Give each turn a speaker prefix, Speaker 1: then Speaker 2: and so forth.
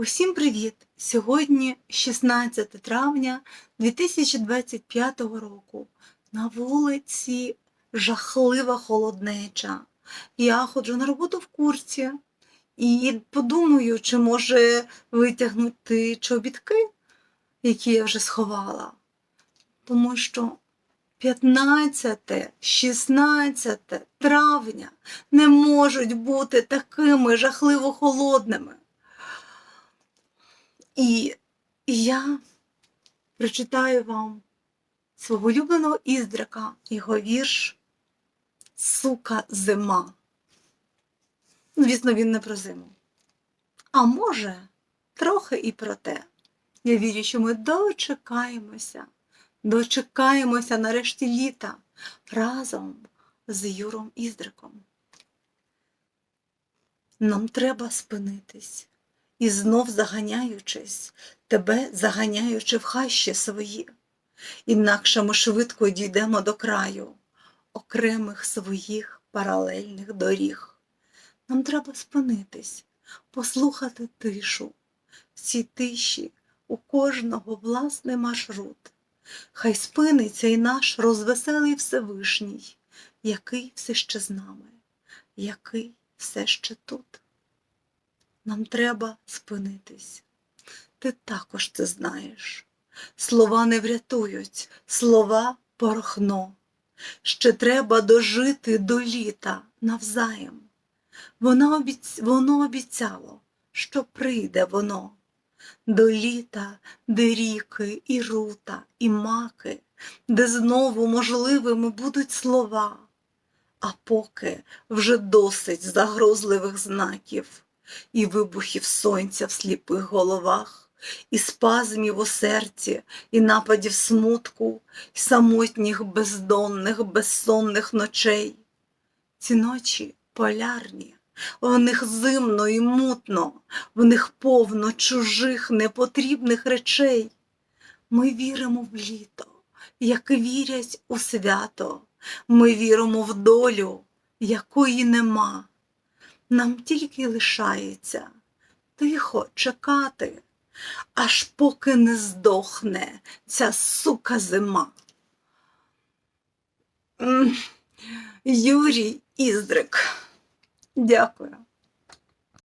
Speaker 1: Усім привіт! Сьогодні 16 травня 2025 року. На вулиці жахлива холоднеча. Я ходжу на роботу в курці і подумаю, чи може витягнути чобітки, які я вже сховала. Тому що 15, 16 травня не можуть бути такими жахливо холодними. І я прочитаю вам свого улюбленого іздрика, його вірш Сука зима. Звісно, він не про зиму. А може, трохи і про те. Я вірю, що ми дочекаємося, дочекаємося нарешті літа разом з Юром Іздриком. Нам треба спинитись і знов заганяючись, тебе заганяючи в хащі свої, інакше ми швидко дійдемо до краю окремих своїх паралельних доріг. Нам треба спинитись, послухати тишу. В цій тиші у кожного власний маршрут. Хай спиниться і наш розвеселий Всевишній, який все ще з нами, який все ще тут. Нам треба спинитись. Ти також це знаєш. Слова не врятують, слова порохно. Ще треба дожити до літа навзаєм. Воно, обіц... воно обіцяло, що прийде воно. До літа, де ріки, і рута, і маки, де знову можливими будуть слова. А поки вже досить загрозливих знаків і вибухів сонця в сліпих головах, і спазмів у серці, і нападів смутку, і самотніх бездонних, безсонних ночей. Ці ночі полярні, в них зимно і мутно, в них повно чужих непотрібних речей. Ми віримо в літо, як вірять у свято, ми віримо в долю, якої нема. Нам тільки лишається тихо чекати, аж поки не здохне ця сука зима. Юрій Іздрик. Дякую.